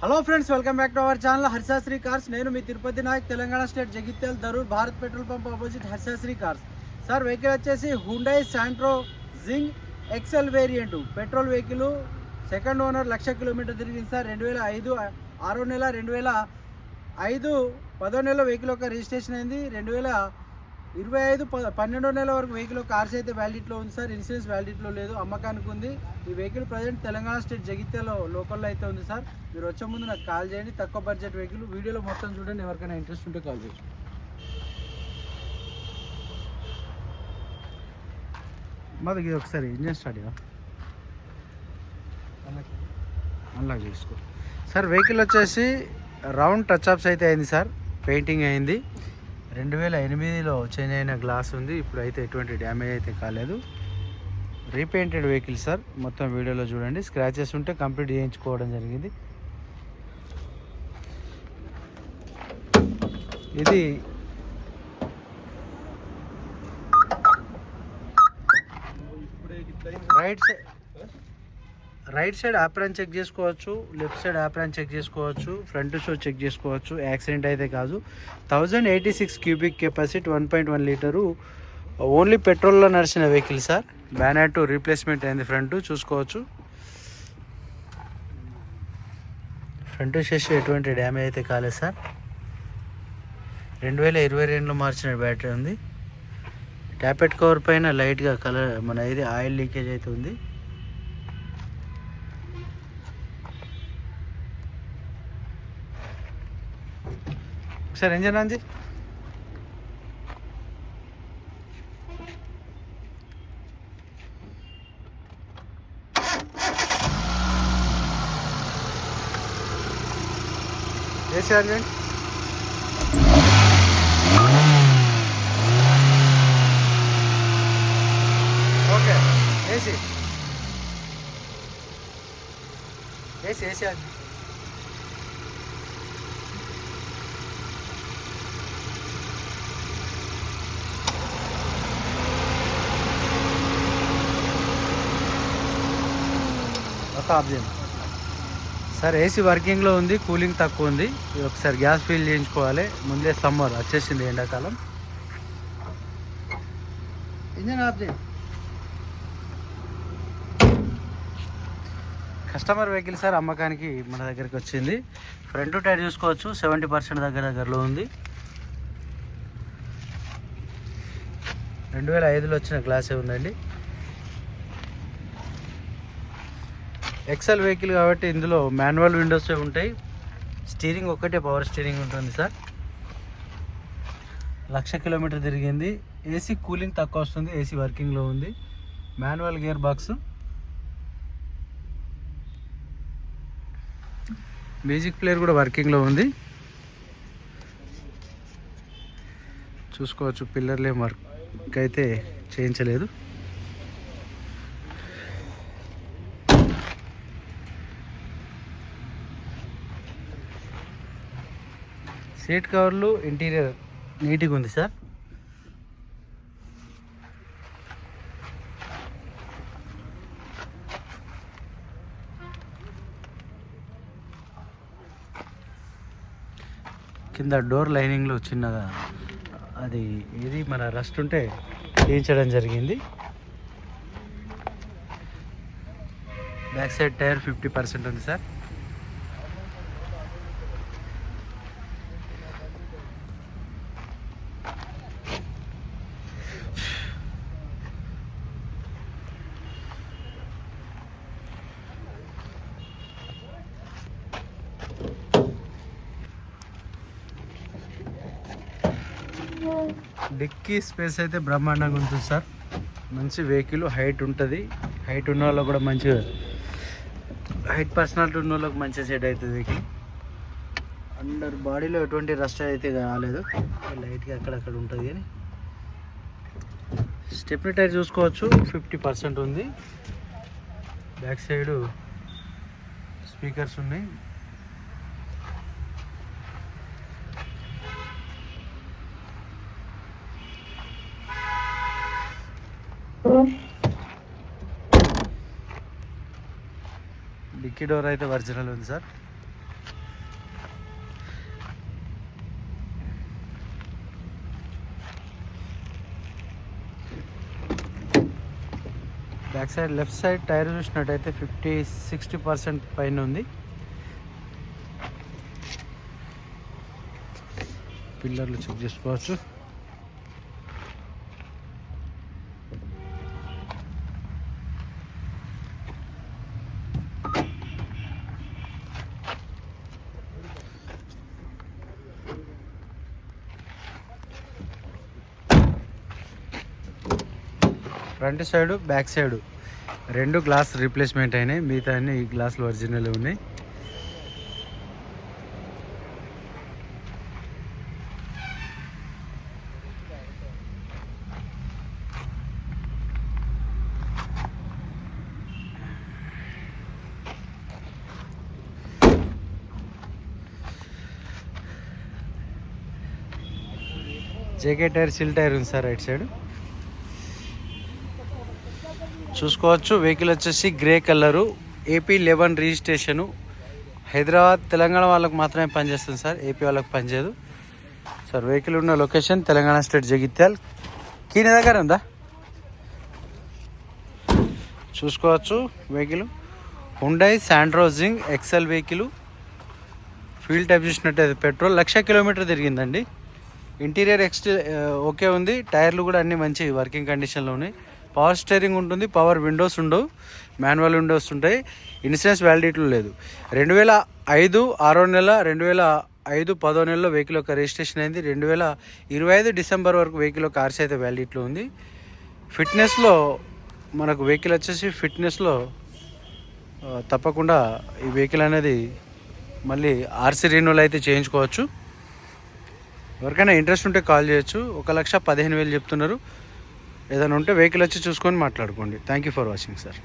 Hello friends welcome back to our channel Harshashri cars నేను మీ Tirupati Nayak Telangana state Jagtial Darur Bharat petrol pump opposite Harshashri cars sir vehicle వచ్చేసి Hyundai Santro Xing Excel variant petrol vehicle second owner lakh kilometre తిరిగింది sir రెండు వేల ఐదు ఆరో నెల రెండు వేల ఐదు పదో నెల వెహికల్ యొక్క రిజిస్ట్రేషన్ అయింది. రెండు వేల ఇరవై ఐదు పన్నెండో నెల వరకు వెహికల్ కార్స్ అయితే వ్యాలిడిటీలో ఉంది సార్. ఇన్సూరెన్స్ వ్యాలిడిటీలో లేదు. అమ్మకానికి ఉంది. ఈ వెహికల్ ప్రజెంట్ తెలంగాణ స్టేట్ జగిత్యాలో లోకల్లో అయితే ఉంది సార్. మీరు వచ్చే ముందు నాకు కాల్ చేయండి. తక్కువ బడ్జెట్ వెహికల్ వీడియోలో మొత్తం చూడండి. ఎవరికైనా ఇంట్రెస్ట్ ఉంటే కాల్ చేయండి. మాది ఇది ఒకసారి ఇంజన్ స్టార్ట్ అన్లాక్ చేసుకో. సార్ వెహికల్ వచ్చేసి రౌండ్ టచ్ అప్స్ అయితే అయింది సార్. పెయింటింగ్ అయింది. రెండు వేల ఎనిమిదిలో చేంజ్ అయిన గ్లాస్ ఉంది. ఇప్పుడు అయితే ఎటువంటి డ్యామేజ్ అయితే కాలేదు. Repainted vehicle sir. మొత్తం వీడియోలో చూడండి. స్క్రాచెస్ ఉంటే కంప్లీట్ చేయించుకోవడం జరిగింది. ఇది right side right side apron check చేసుకోవచ్చు లెఫ్ట్ సైడ్ ఆప్రాన్ చెక్ చేసుకోవచ్చు ఫ్రంట్ షో చెక్ చేసుకోవచ్చు యాక్సిడెంట్ అయితే కాదు. Thousand eighty six cubic capacity one point one litre. Only పెట్రోల్లో నడిచిన వెహికల్ సార్. బ్యానర్ రీప్లేస్మెంట్ అయింది ఫ్రంట్. చూసుకోవచ్చు. ఫ్రంట్ షెష్ ఎటువంటి డ్యామేజ్ అయితే కాలేదు సార్. రెండు వేల ఇరవై రెండులో మార్చిన బ్యాటరీ ఉంది. ట్యాపెట్ కవర్ పైన లైట్గా కలర్ మన ఇది ఆయిల్ లీకేజ్ అయితే ఉంది. ఒకసారి ఏం అంది AC okay. AC AC AC అండి ఆఫ్ చేయండి సార్ ఏసీ వర్కింగ్లో ఉంది కూలింగ్ తక్కువ ఉంది. ఒకసారి గ్యాస్ ఫిల్ చేయించుకోవాలి. ముందే సమ్మర్ వచ్చేసింది ఎండాకాలం. ఇంజన్ ఆఫ్ చేయండి కస్టమర్ వెహికల్ సార్ అమ్మకానికి మన దగ్గరికి వచ్చింది. ఫ్రంట్ టైర్ చూసుకోవచ్చు. సెవెంటీ పర్సెంట్ దగ్గర దగ్గరలో ఉంది. రెండు వేల ఐదులో వచ్చిన గ్లాసే ఉందండి. ఎక్సెల్ వెహికల్ కాబట్టి ఇందులో మాన్యువల్ విండోసే ఉంటాయి. స్టీరింగ్ ఒక్కటే పవర్ స్టీరింగ్ ఉంటుంది సార్. లక్ష కిలోమీటర్ తిరిగింది. ఏసీ కూలింగ్ తక్కువ వస్తుంది ఏసీ వర్కింగ్లో ఉంది. Manual gear box music player కూడా వర్కింగ్లో ఉంది. చూసుకోవచ్చు పిల్లర్లే వర్క్ అయితే చేయించలేదు. సీట్ కవర్లు ఇంటీరియర్ నీట్గా ఉంది సార్. కింద డోర్ లైనింగ్లో చిన్నగా అది ఇది మన రస్ట్ ఉంటే తీయించడం జరిగింది. Back side tyre fifty percent ఉంది సార్. డిక్కీ స్పేస్ అయితే బ్రహ్మాండంగా ఉంటుంది సార్. మంచి వెహికల్ హైట్ ఉంటుంది. హైట్ ఉన్న వాళ్ళకి కూడా మంచిగా హైట్ పర్సనాలిటీ ఉన్న వాళ్ళకి మంచి సెట్ అవుతుంది వెహికల్. అండర్ బాడీలో ఎటువంటి రస్ట్ అయితే కాలేదు లైట్గా అక్కడక్కడ ఉంటుంది కానీ. స్టెప్ని టైర్ చూసుకోవచ్చు. ఫిఫ్టీ పర్సెంట్ ఉంది. బ్యాక్ సైడ్ స్పీకర్స్ ఉన్నాయి. డిక్కీ డోర్ అయితే ఒరిజినల్ ఉంది sir. Back side left side tyre చూసినట్టయితే ఫిఫ్టీ సిక్స్టీ పర్సెంట్ పైన ఉంది. పిల్లర్లు చెక్ చేసుకోవచ్చు. ఫ్రంట్ సైడ్ బ్యాక్ సైడ్ రెండు గ్లాస్ రీప్లేస్మెంట్ అయినాయి. మిగతా అన్ని ఈ గ్లాసులు ఒరిజినల్ ఉన్నాయి. జేకే టైర్ సిల్ టైర్ ఉంది సార్ రైట్ సైడ్. చూసుకోవచ్చు. వెహికల్ వచ్చేసి grey colour AP eleven registration Hyderabad Telangana వాళ్ళకు మాత్రమే పనిచేస్తుంది సార్. ఏపీ వాళ్ళకి పనిచేయదు. సార్ వెహికల్ ఉన్న లొకేషన్ తెలంగాణ స్టేట్ జగిత్యాల్. కీని దగ్గర ఉందా? చూసుకోవచ్చు vehicle Hyundai Santro Xing Excel vehicle fuel type చూసినట్టయితే పెట్రోల్ లక్ష కిలోమీటర్ తిరిగిందండి. ఇంటీరియర్ ఎక్స్ట్ ఓకే ఉంది. టైర్లు కూడా అన్ని మంచి వర్కింగ్ కండిషన్లో ఉన్నాయి. పవర్ స్టీరింగ్ ఉంటుంది పవర్ విండోస్ ఉండవు మాన్యువల్ విండోస్ ఉంటాయి ఇన్సూరెన్స్ వ్యాలిడిటీలో లేదు. రెండు వేల ఐదు ఆరో నెల రెండు వేల ఐదు పదో నెలలో వెహికల్ యొక్క రిజిస్ట్రేషన్ అయింది. రెండు వేల ఇరవై ఐదు డిసెంబర్ వరకు వెహికల్ యొక్క ఆర్సీ అయితే వ్యాలిడిటీలో ఉంది. ఫిట్నెస్లో మనకు వెహికల్ వచ్చేసి ఫిట్నెస్లో తప్పకుండా ఈ వెహికల్ అనేది మళ్ళీ ఆర్సీ రెన్యువల్ అయితే చేయించుకోవచ్చు. ఎవరికైనా ఇంట్రెస్ట్ ఉంటే కాల్ చేయొచ్చు. ఒక లక్ష పదిహేను వేలు చెప్తున్నారు. ఏదైనా ఉంటే వెహికల్ వచ్చి చూసుకొని మాట్లాడుకోండి. Thank you for watching sir